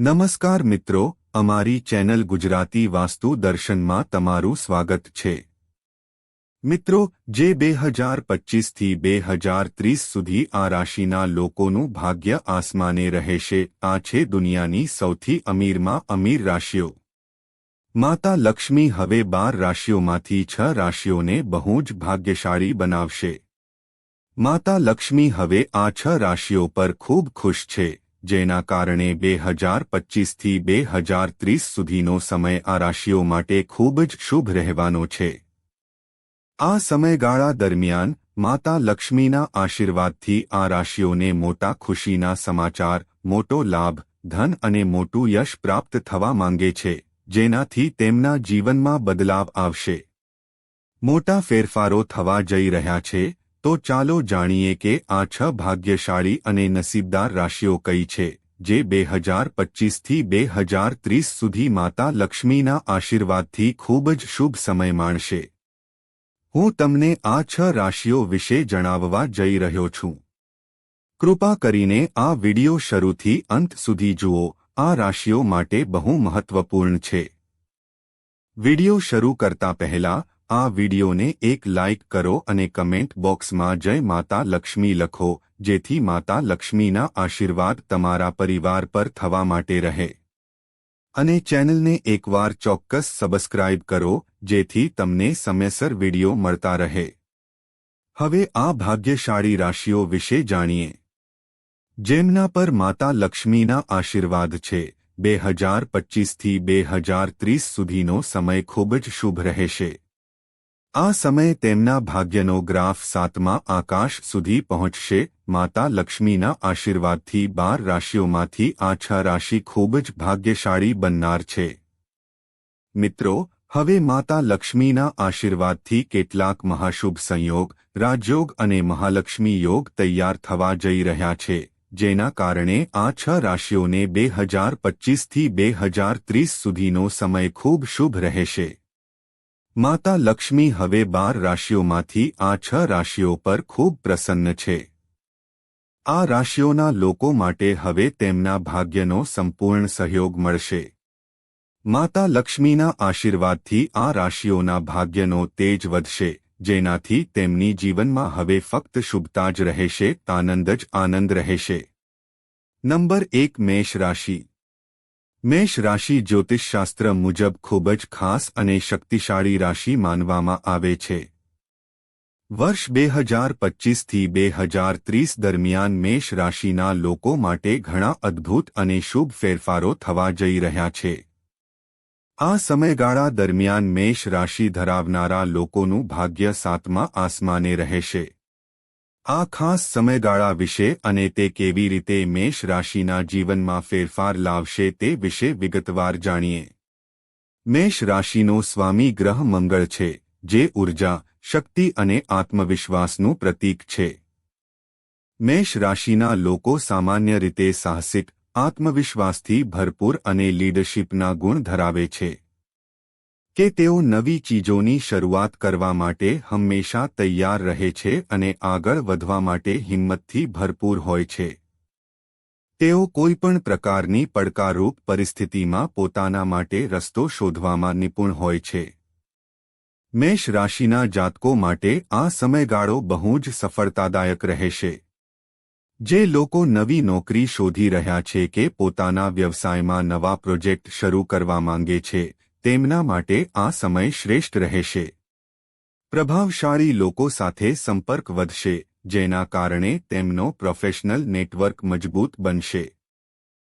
નમસ્કાર મિત્રો, અમારી ચેનલ ગુજરાતી વાસ્તુ દર્શનમાં તમારું સ્વાગત છે. મિત્રો, જે બે હજાર પચીસથી બે હજાર ત્રીસ સુધી આ રાશિના લોકોનું ભાગ્ય આસમાને રહેશે, આ છે દુનિયાની સૌથી અમીરમાં અમીર રાશિઓ. માતા લક્ષ્મી હવે બાર રાશિઓમાંથી છ રાશિઓને બહુ જ ભાગ્યશાળી બનાવશે. માતા લક્ષ્મી હવે આ છ રાશિઓ પર ખૂબ ખુશ છે. જેના કારણે બે હજાર પચીસથી બે હજાર ત્રીસ સુધીનો સમય આ રાશિઓ માટે ખૂબ જ શુભ રહેવાનો છે. આ સમયગાળા દરમિયાન માતા લક્ષ્મીના આશીર્વાદથી આ રાશિઓને મોટા ખુશીના સમાચાર, મોટો લાભ, ધન અને મોટું યશ પ્રાપ્ત થવા માંગે છે, જેનાથી તેમના જીવનમાં બદલાવ આવશે. મોટા ફેરફારો થવા જઈ રહ્યા છે તો ચાલો જાણીએ કે આ છ ભાગ્યશાળી અને નસીબદાર રાશિઓ કઈ છે, જે બે હજાર પચીસથી બે હજાર ત્રીસ સુધી માતા લક્ષ્મીના આશીર્વાદથી ખૂબ જ શુભ સમય માણશે. હું તમને આ છ રાશિઓ વિશે જણાવવા જઈ રહ્યો છું. કૃપા કરીને આ વિડિયો શરૂથી અંત સુધી જુઓ, આ રાશિઓ માટે બહુ મહત્વપૂર્ણ છે. વિડિયો શરૂ કરતા પહેલા આ વિડીયોને એક લાઇક કરો અને કમેન્ટ બોક્સમાં જય માતા લક્ષ્મી લખો, જેથી માતા લક્ષ્મીના આશીર્વાદ તમારા પરિવાર પર થવા માટે રહે. અને ચેનલને એકવાર ચોક્કસ સબસ્ક્રાઇબ કરો, જેથી તમને સમયસર વીડિયો મળતા રહે. હવે આ ભાગ્યશાળી રાશિઓ વિશે જાણીએ. જેમના પર માતા લક્ષ્મીના આશીર્વાદ છે, બે હજાર પચીસથી બે હજાર ત્રીસ સુધીનો સમય ખૂબ જ શુભ રહેશે. આ સમયે તેમના ભાગ્યનો ગ્રાફ સાતમા આકાશ સુધી પહોંચશે, માતા લક્ષ્મીના આશીર્વાદથી બાર રાશિઓમાંથી આ છ રાશિ ખૂબ જ ભાગ્યશાળી બનનાર છે. મિત્રો, હવે માતા લક્ષ્મીના આશીર્વાદથી કેટલાક મહાશુભ સંયોગ, રાજયોગ અને મહાલક્ષ્મી યોગ તૈયાર થવા જઈ રહ્યા છે, જેના કારણે આ છ રાશિઓને બે હજાર પચ્ચીસથી બે હજાર ત્રીસ સુધીનો સમય ખૂબ શુભ રહેશે. માતા લક્ષ્મી હવે બાર રાશિઓમાંથી આ છ રાશિઓ પર ખૂબ પ્રસન્ન છે. આ રાશિઓના લોકો માટે હવે તેમના ભાગ્યનો સંપૂર્ણ સહયોગ મળશે. માતા લક્ષ્મીના આશીર્વાદથી આ રાશિઓના ભાગ્યનો તેજ વધશે, જેનાથી તેમની જીવનમાં હવે ફક્ત શુભતા જ રહેશે આનંદ જ આનંદ રહેશે. નંબર એક મેષ રાશિ. મેષ રાશિ જ્યોતિષશાસ્ત્ર મુજબ ખૂબ જ ખાસ અને શક્તિશાળી રાશિ માનવામાં આવે છે. વર્ષ બે હજાર પચ્ચીસથી બે હજાર ત્રીસ દરમિયાન મેષ રાશિના લોકો માટે ઘણા અદ્ભુત અને શુભ ફેરફારો થવા જઈ રહ્યા છે. આ સમયગાળા દરમિયાન મેષ રાશિ ધરાવનારા લોકોનું ભાગ્ય સાતમા આસમાને રહેશે. આ ખાસ સમયગાળા વિશે અને તે કેવી રીતે મેષ રાશિના જીવનમાં ફેરફાર લાવશે તે વિશે વિગતવાર જાણીએ. મેષ રાશિનો સ્વામી ગ્રહ મંગળ છે, જે ઊર્જા, શક્તિ અને આત્મવિશ્વાસનું પ્રતીક છે. મેષ રાશિના લોકો સામાન્ય રીતે સાહસિક, આત્મવિશ્વાસથી ભરપૂર અને લીડરશીપના ગુણ ધરાવે છે. કે તેઓ નવી ચીજોની શરૂઆત કરવા માટે હંમેશા તૈયાર રહે છે અને આગળ વધવા માટે હિંમતથી ભરપૂર હોય છે. તેઓ કોઈપણ પ્રકારની પડકારરૂપ પરિસ્થિતિમાં પોતાના માટે રસ્તો શોધવામાં નિપુણ હોય છે. મેષ રાશિના જાતકો માટે આ સમયગાળો બહુ જ સફળતાદાયક રહેશે. જે લોકો નવી નોકરી શોધી રહ્યા છે કે પોતાના વ્યવસાયમાં નવા પ્રોજેક્ટ શરૂ કરવા માંગે છે તેમના માટે આ સમય શ્રેષ્ઠ રહેશે. પ્રભાવશાળી લોકો સાથે સંપર્ક વધશે, જેના કારણે તેમનો પ્રોફેશનલ નેટવર્ક મજબૂત બનશે.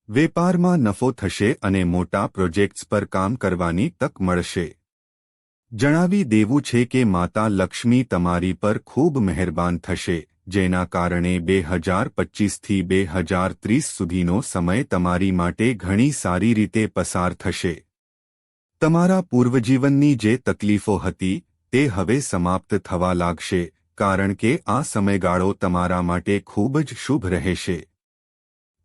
વેપારમાં નફો થશે અને મોટા પ્રોજેક્ટ્સ પર કામ કરવાની તક મળશે. જણાવી દેવું છે કે માતા લક્ષ્મી તમારી પર ખૂબ મહેરબાન થશે, જેના કારણે બે હજાર પચીસથી બે હજાર ત્રીસ સુધીનો સમય તમારી માટે ઘણી સારી રીતે પસાર થશે. તમારા પૂર્વજીવનની જે તકલીફો હતી, તે હવે સમાપ્ત થવા લાગશે, કારણ કે આ સમયગાળો તમારા માટે ખૂબ જ શુભ રહેશે.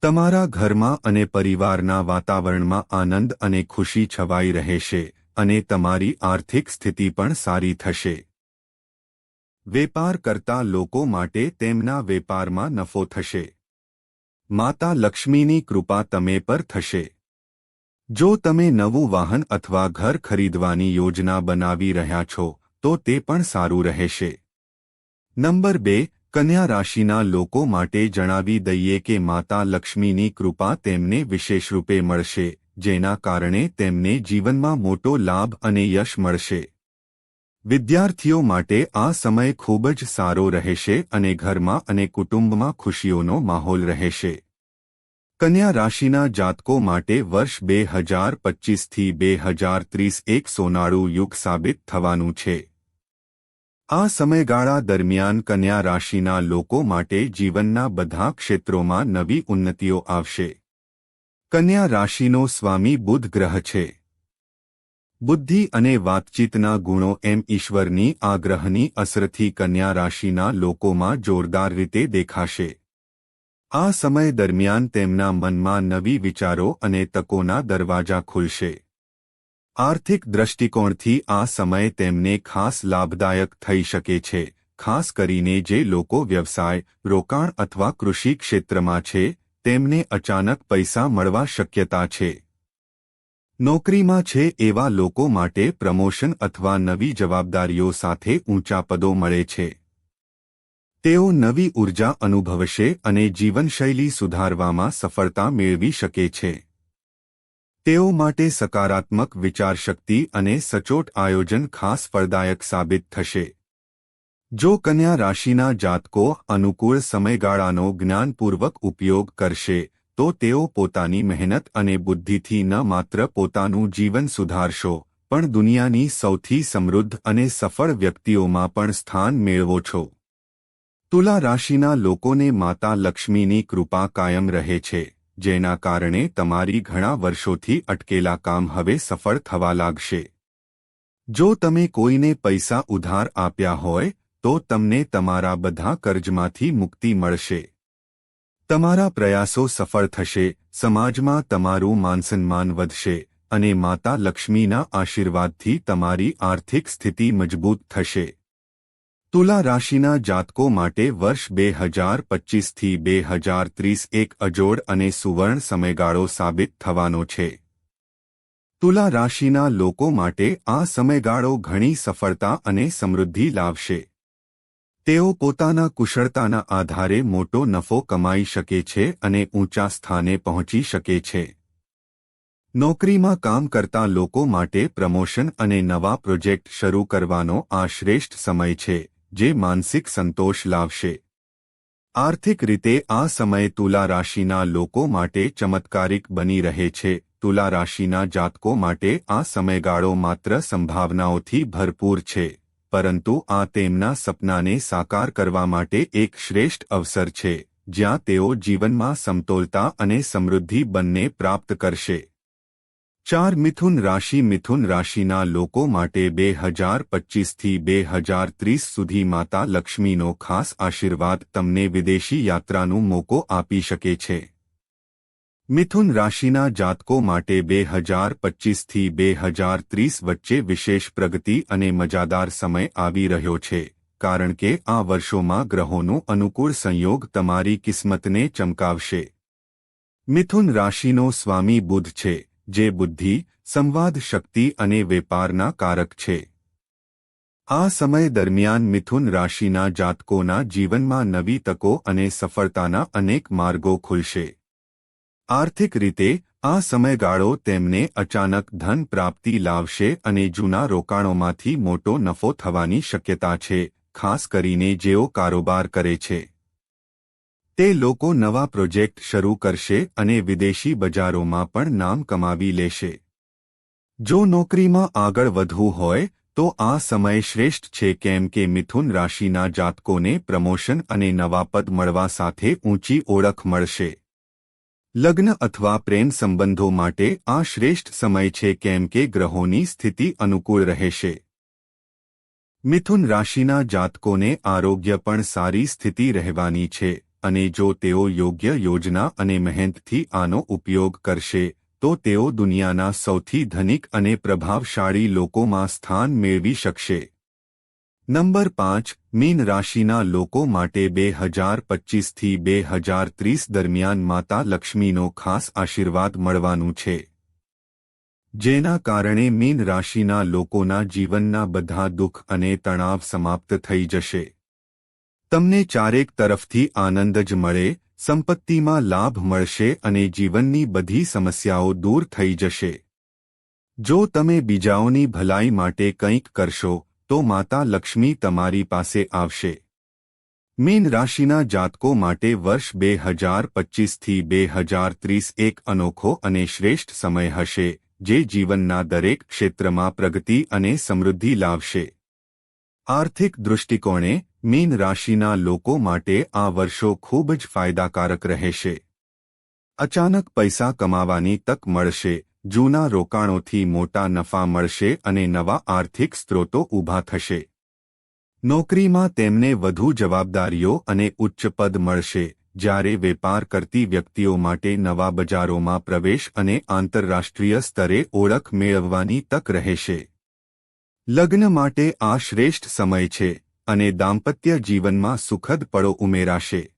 તમારા ઘરમાં અને પરિવારના વાતાવરણમાં આનંદ અને ખુશી છવાઈ રહેશે, અને તમારી આર્થિક સ્થિતિ પણ સારી થશે. વેપાર કરતા લોકો માટે તેમના વેપારમાં નફો થશે. માતા લક્ષ્મીની કૃપા તમે પર થશે. જો તમે નવું વાહન અથવા ઘર ખરીદવાની યોજના બનાવી રહ્યા છો, તો તે પણ સારું રહેશે. નંબર બે, કન્યા રાશિના લોકો માટે જણાવી દઈએ કે માતા લક્ષ્મીની કૃપા તેમને વિશેષ રૂપે મળશે, જેના કારણે તેમને જીવનમાં મોટો લાભ અને યશ મળશે. વિદ્યાર્થીઓ માટે આ સમય ખૂબ જ સારો રહેશે અને ઘરમાં અને કુટુંબમાં ખુશીઓનો માહોલ રહેશે. કન્યા રાશિના જાતકો માટે વર્ષ બે હજાર પચીસથી બે હજાર ત્રીસ એક સોનાળું યુગ સાબિત થવાનું છે. આ સમયગાળા દરમિયાન કન્યા રાશિના લોકો માટે જીવનના બધા ક્ષેત્રોમાં નવી ઉન્નતિઓ આવશે. કન્યા રાશિનો સ્વામી બુધ ગ્રહ છે. બુદ્ધિ અને વાતચીતના ગુણો એમ ઈશ્વરની આ ગ્રહની અસરથી કન્યા રાશિના લોકોમાં જોરદાર રીતે દેખાશે. આ સમય દરમિયાન તેમના મનમાં નવી વિચારો અને તકોના દરવાજા ખુલશે. આર્થિક દ્રષ્ટિકોણથી આ સમય તેમને ખાસ લાભદાયક થઈ શકે છે, ખાસ કરીને જે લોકો વ્યવસાય, રોકાણ અથવા કૃષિ ક્ષેત્રમાં છે, તેમને અચાનક પૈસા મળવા શક્યતા છે. નોકરીમાં છે એવા લોકો માટે પ્રમોશન અથવા નવી જવાબદારીઓ સાથે ઊંચા પદો મળે છે. તેઓ નવી ઊર્જા અનુભવશે અને જીવનશૈલી સુધારવામાં સફળતા મેળવી શકે છે. તેઓ માટે સકારાત્મક વિચારશક્તિ અને સચોટ આયોજન ખાસ ફળદાયક સાબિત થશે. જો કન્યા રાશિના જાતકો અનુકૂળ સમયગાળાનો જ્ઞાનપૂર્વક ઉપયોગ કરશે, તો તેઓ પોતાની મહેનત અને બુદ્ધિથી ન માત્ર પોતાનું જીવન સુધારશો, પણ દુનિયાની સૌથી સમૃદ્ધ અને સફળ વ્યક્તિઓમાં પણ સ્થાન મેળવો છો. તુલા રાશિના લોકોને માતા લક્ષ્મીની કૃપા કાયમ રહે છે, જેના કારણે તમારી ઘણા વર્ષોથી અટકેલા કામ હવે સફળ થવા લાગશે. જો તમે કોઈને પૈસા ઉધાર આપ્યા હોય, તો તમને તમારા બધા કર્જમાંથી મુક્તિ મળશે. તમારા પ્રયાસો સફળ થશે, સમાજમાં તમારું માનસન્માન વધશે, અને માતા લક્ષ્મીના આશીર્વાદથી તમારી આર્થિક સ્થિતિ મજબૂત થશે. તુલા રાશિના જાતકો માટે વર્ષ બે હજાર પચીસથી બે હજાર ત્રીસ એક અજોડ અને સુવર્ણ સમયગાળો સાબિત થવાનો છે. તુલા રાશિના લોકો માટે આ સમયગાળો ઘણી સફળતા અને સમૃદ્ધિ લાવશે. તેઓ પોતાના કુશળતાના આધારે મોટો નફો કમાઈ શકે છે અને ઊંચા સ્થાને પહોંચી શકે છે. નોકરીમાં કામ કરતા લોકો માટે પ્રમોશન અને નવા પ્રોજેક્ટ શરૂ કરવાનો આ શ્રેષ્ઠ સમય છે. જે માનસિક સંતોષ લાવશે. આર્થિક રીતે આ સમય તુલા રાશિના લોકો માટે ચમત્કારિક બની રહે છે. તુલા રાશિના જાતકો માટે આ સમયગાળો માત્ર સંભાવનાઓથી ભરપૂર છે, પરંતુ આ તેમના સપનાને સાકાર કરવા માટે એક શ્રેષ્ઠ અવસર છે, જ્યાં તેઓ જીવનમાં સમતોલતા અને સમૃદ્ધિ બંને પ્રાપ્ત કરશે. ચાર મિથુન રાશિ મિથુન રાશિના લોકો માટે બે હજાર પચીસથી બે હજાર ત્રીસ સુધી માતા લક્ષ્મીનો ખાસ આશીર્વાદ તમને વિદેશી યાત્રાનો મોકો આપી શકે છે. મિથુન રાશિના જાતકો માટે બે હજાર પચીસથી બે હજાર ત્રીસ વચ્ચે વિશેષ પ્રગતિ અને મજાદાર સમય આવી રહ્યો છે, કારણ કે આ વર્ષોમાં ગ્રહોનો અનુકૂળ સંયોગ તમારી કિસ્મતને ચમકાવશે. મિથુન રાશિનો સ્વામી બુધ છે જે બુદ્ધિ, સંવાદ શક્તિ અને વેપારના કારક છે. આ સમય દરમિયાન મિથુન રાશિના જાતકોના જીવનમાં નવી તકો અને સફળતાના અનેક માર્ગો ખુલશે. આર્થિક રીતે, આ સમયગાળો તેમને અચાનક ધન પ્રાપ્તિ લાવશે અને જૂના રોકાણોમાંથી મોટો નફો થવાની શક્યતા છે, ખાસ કરીને જેઓ કારોબાર કરે છે. તે લોકો નવા પ્રોજેક્ટ શરૂ કરશે અને વિદેશી બજારોમાં પણ નામ કમાવી લેશે. જો નોકરીમાં આગળ વધવું હોય, તો આ સમય શ્રેષ્ઠ છે કેમ કે મિથુન રાશિના જાતકોને પ્રમોશન અને નવા પદ મળવા સાથે ઊંચી ઓળખ મળશે. લગ્ન અથવા પ્રેમ સંબંધો માટે આ શ્રેષ્ઠ સમય છે કેમ કે ગ્રહોની સ્થિતિ અનુકૂળ રહેશે. મિથુન રાશિના જાતકોને આરોગ્ય પણ સારી સ્થિતિ રહેવાની છે. અને જો તેઓ યોગ્ય યોજના અને મહેનતથી આનો ઉપયોગ કરશે, તો તેઓ દુનિયાના સૌથી ધનિક અને પ્રભાવશાળી લોકોમાં સ્થાન મેળવી શકશે. નંબર પાંચ, મીન રાશિના લોકો માટે બે હજાર પચીસથી બે હજાર ત્રીસ દરમિયાન માતા લક્ષ્મીનો ખાસ આશીર્વાદ મળવાનું છે. જેના કારણે મીન રાશિના લોકોના જીવનના બધા દુઃખ અને તણાવ સમાપ્ત થઈ જશે. તમને ચારેક તરફથી આનંદ જ મળે, સંપત્તિમાં લાભ મળશે અને જીવનની બધી સમસ્યાઓ દૂર થઈ જશે. જો તમે બીજાઓની ભલાઈ માટે કંઈક કરશો, તો માતા લક્ષ્મી તમારી પાસે આવશે. મીન રાશિના જાતકો માટે વર્ષ બે હજાર પચીસથી બે હજાર ત્રીસ એક અનોખો અને શ્રેષ્ઠ સમય હશે, જે જીવનના દરેક ક્ષેત્રમાં પ્રગતિ અને સમૃદ્ધિ લાવશે. આર્થિક દૃષ્ટિકોણે મીન રાશિના લોકો માટે આ વર્ષો ખૂબ જ ફાયદાકારક રહેશે. અચાનક પૈસા કમાવાની તક મળશે, જૂના રોકાણોથી મોટા નફા મળશે અને નવા આર્થિક સ્ત્રોતો ઊભા થશે. નોકરીમાં તેમને વધુ જવાબદારીઓ અને ઉચ્ચ પદ મળશે, જ્યારે વેપાર કરતી વ્યક્તિઓ માટે નવા બજારોમાં પ્રવેશ અને આંતરરાષ્ટ્રીય સ્તરે ઓળખ મેળવવાની તક રહેશે. લગ્ન માટે આ શ્રેષ્ઠ સમય છે. અને દાંપત્ય જીવનમાં સુખદ પળો ઉમેરાશે.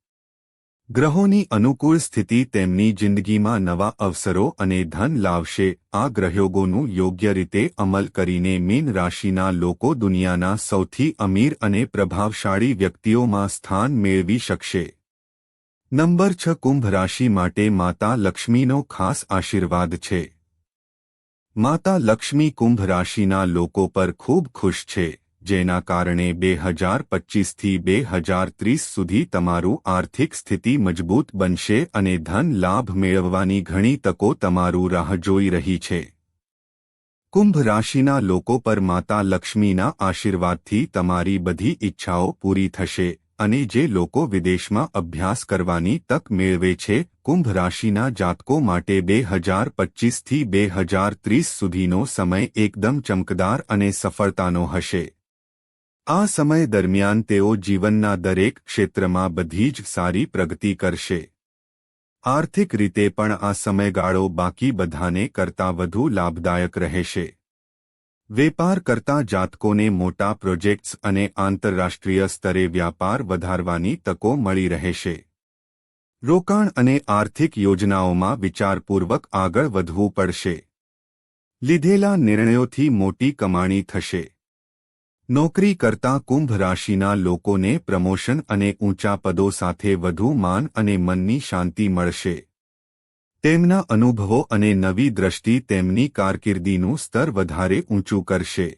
ગ્રહોની અનુકૂળ સ્થિતિ તેમની જિંદગીમાં નવા અવસરો અને ધન લાવશે. આ ગ્રહયોગોનું યોગ્ય રીતે અમલ કરીને મીન રાશિના લોકો દુનિયાના સૌથી અમીર અને પ્રભાવશાળી વ્યક્તિઓમાં સ્થાન મેળવી શકશે. નંબર છ કુંભ રાશિ માટે માતા લક્ષ્મીનો ખાસ આશીર્વાદ છે. માતા લક્ષ્મી કુંભ રાશિના લોકો પર ખૂબ ખુશ છે. જેના કારણે બે હજાર પચીસથી બે હજાર ત્રીસ સુધી તમારું આર્થિક સ્થિતિ મજબૂત બનશે અને ધન લાભ મેળવવાની ઘણી તકો તમારું રાહ જોઈ રહી છે. કુંભ રાશિના લોકો પર માતા લક્ષ્મીના આશીર્વાદથી તમારી બધી ઈચ્છાઓ પૂરી થશે અને જે લોકો વિદેશમાં અભ્યાસ કરવાની તક મેળવે છે, કુંભ રાશિના જાતકો માટે બે હજાર પચીસથી બે હજાર ત્રીસ સુધીનો સમય એકદમ ચમકદાર અને સફળતાનો હશે. આ સમય દરમિયાન તેઓ જીવનના દરેક ક્ષેત્રમાં બધી જ સારી પ્રગતિ કરશે. આર્થિક રીતે પણ આ સમયગાળો બાકી બધાને કરતાં વધુ લાભદાયક રહેશે. વેપાર કરતા જાતકોને મોટા પ્રોજેક્ટ્સ અને આંતરરાષ્ટ્રીય સ્તરે વ્યાપાર વધારવાની તકો મળી રહેશે. રોકાણ અને આર્થિક યોજનાઓમાં વિચારપૂર્વક આગળ વધવું પડશે. લીધેલા નિર્ણયોથી મોટી કમાણી થશે. નોકરી કરતા કુંભ રાશિના લોકોને પ્રમોશન અને ઊંચા પદો સાથે વધુ માન અને મનની શાંતિ મળશે. તેમના અનુભવો અને નવી દ્રષ્ટિ તેમની કારકિર્દીનું સ્તર વધારે ઊંચું કરશે.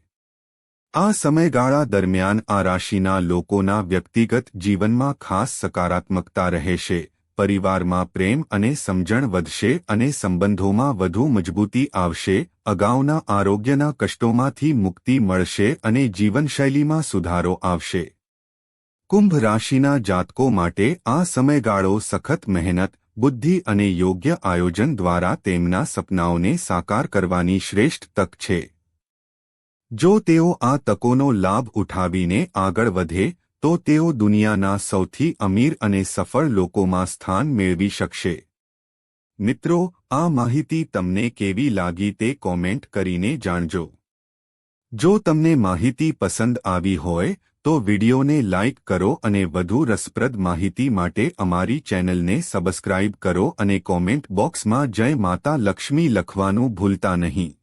આ સમયગાળા દરમિયાન આ રાશિના લોકોના વ્યક્તિગત જીવનમાં ખાસ સકારાત્મકતા રહેશે. પરિવારમાં પ્રેમ અને સમજણ વધશે અને સંબંધોમાં વધુ મજબૂતી આવશે, અગાઉના આરોગ્યના કષ્ટોમાંથી મુક્તિ મળશે અને જીવનશૈલીમાં સુધારો આવશે. કુંભ રાશિના જાતકો માટે આ સમયગાળો સખત મહેનત, બુદ્ધિ અને યોગ્ય આયોજન દ્વારા તેમના સપનાઓને સાકાર કરવાની શ્રેષ્ઠ તક છે. જો તેઓ આ તકોનો લાભ ઉઠાવીને આગળ વધે તો તેઓ દુનિયાના સૌથી અમીર અને સફળ લોકોમાં સ્થાન મેળવી શકશે. મિત્રો, આ માહિતી તમને કેવી લાગી તે કોમેન્ટ કરીને જાણજો. જો તમને માહિતી પસંદ આવી હોય, તો વિડિયોને લાઇક કરો અને વધુ રસપ્રદ માહિતી માટે અમારી ચેનલને સબસ્ક્રાઇબ કરો અને કોમેન્ટ બોક્સમાં જય માતા લક્ષ્મી લખવાનું ભૂલતા નહીં.